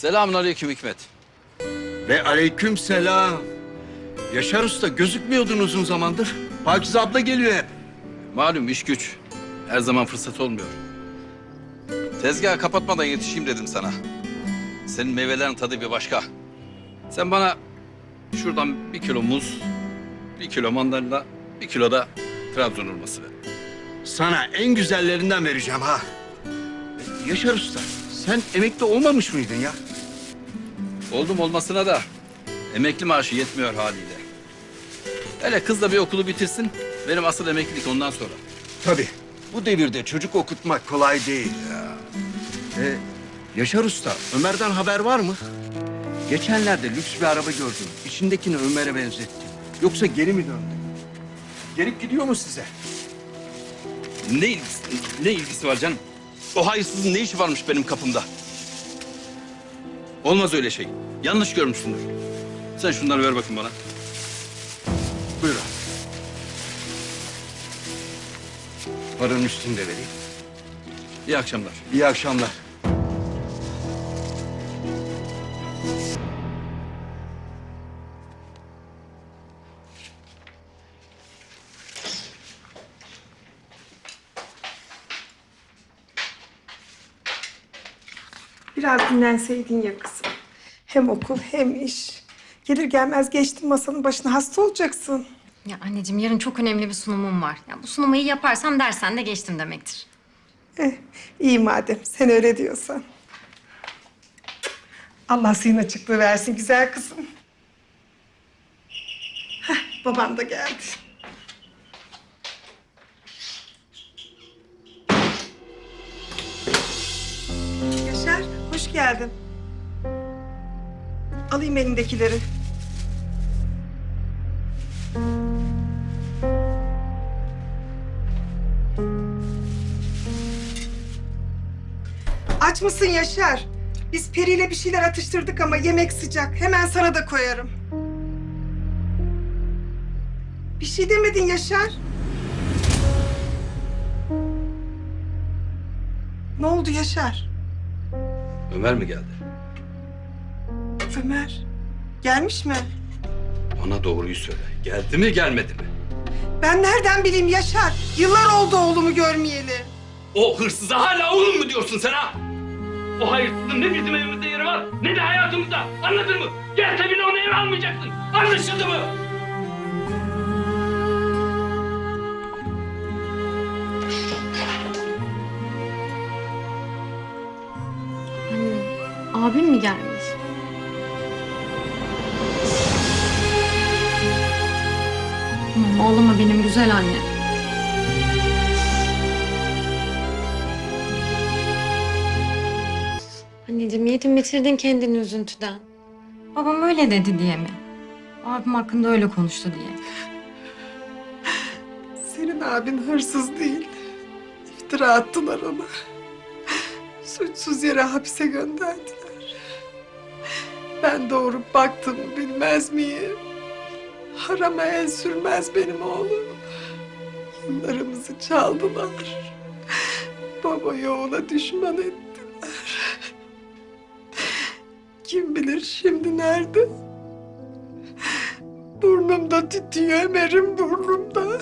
Selamun aleyküm Hikmet. Ve aleyküm selam. Yaşar Usta gözükmüyordun uzun zamandır. Pakize abla geliyor hep. Malum iş güç. Her zaman fırsat olmuyor. Tezgahı kapatmadan yetişeyim dedim sana. Senin meyvelerin tadı bir başka. Sen bana şuradan bir kilo muz, bir kilo mandalina, bir kilo da Trabzon hurması ver. Sana en güzellerinden vereceğim ha. Yaşar Usta sen emekli olmamış mıydın ya? Oldum olmasına da emekli maaşı yetmiyor haliyle. Hele kız da bir okulu bitirsin. Benim asıl emeklilik ondan sonra. Tabii. Bu devirde çocuk okutmak kolay değil ya. Ee, Yaşar Usta, Ömer'den haber var mı? Geçenlerde lüks bir araba gördüm. İçindekini Ömer'e benzetti. Yoksa geri mi döndü? Gelip gidiyor mu size? Ne ilgisi, ne ilgisi var canım? O hayırsızın ne işi varmış benim kapımda? Olmaz öyle şey. Yanlış görmüşsündür. Sen şunları ver bakayım bana. Buyurun. Paranın üstünde vereyim. İyi akşamlar. İyi akşamlar. Biraz dinlenseydin ya kızım. Hem okul hem iş. Gelir gelmez geçtin masanın başına hasta olacaksın. Ya anneciğim yarın çok önemli bir sunumum var. Ya bu sunumu iyi yaparsam dersen de geçtim demektir. Eh, iyi madem sen öyle diyorsan. Allah senin açıklığı versin güzel kızım. Heh, babam da geldi. Geldin. Alayım elindekileri. Aç mısın Yaşar? Biz Peri'yle bir şeyler atıştırdık ama yemek sıcak. Hemen sana da koyarım. Bir şey demedin Yaşar. Ne oldu Yaşar? Ömer mi geldi? Ömer. Gelmiş mi? Bana doğruyu söyle. Geldi mi gelmedi mi? Ben nereden bileyim Yaşar? Yıllar oldu oğlumu görmeyeli. O hırsıza hala oğlum mu diyorsun sen ha? O hayırsızın ne bizim evimizde yeri var ne de hayatımızda. Anladın mı? Gelse bile onu eve almayacaksın. Anlaşıldı mı? Abim mi gelmiş? Tamam ağlama benim güzel anne. Anneciğim yedim bitirdin kendini üzüntüden. Babam öyle dedi diye mi? Abim hakkında öyle konuştu diye. Senin abin hırsız değil. İftira attılar ona. Suçsuz yere hapse gönderdiler. Ben doğurup baktığımı bilmez miyim? Harama el sürmez benim oğlum. Yıllarımızı çaldılar. Babayı oğula düşman ettiler. Kim bilir şimdi nerede? Burnumda tütüyor Ömer'im burnumda.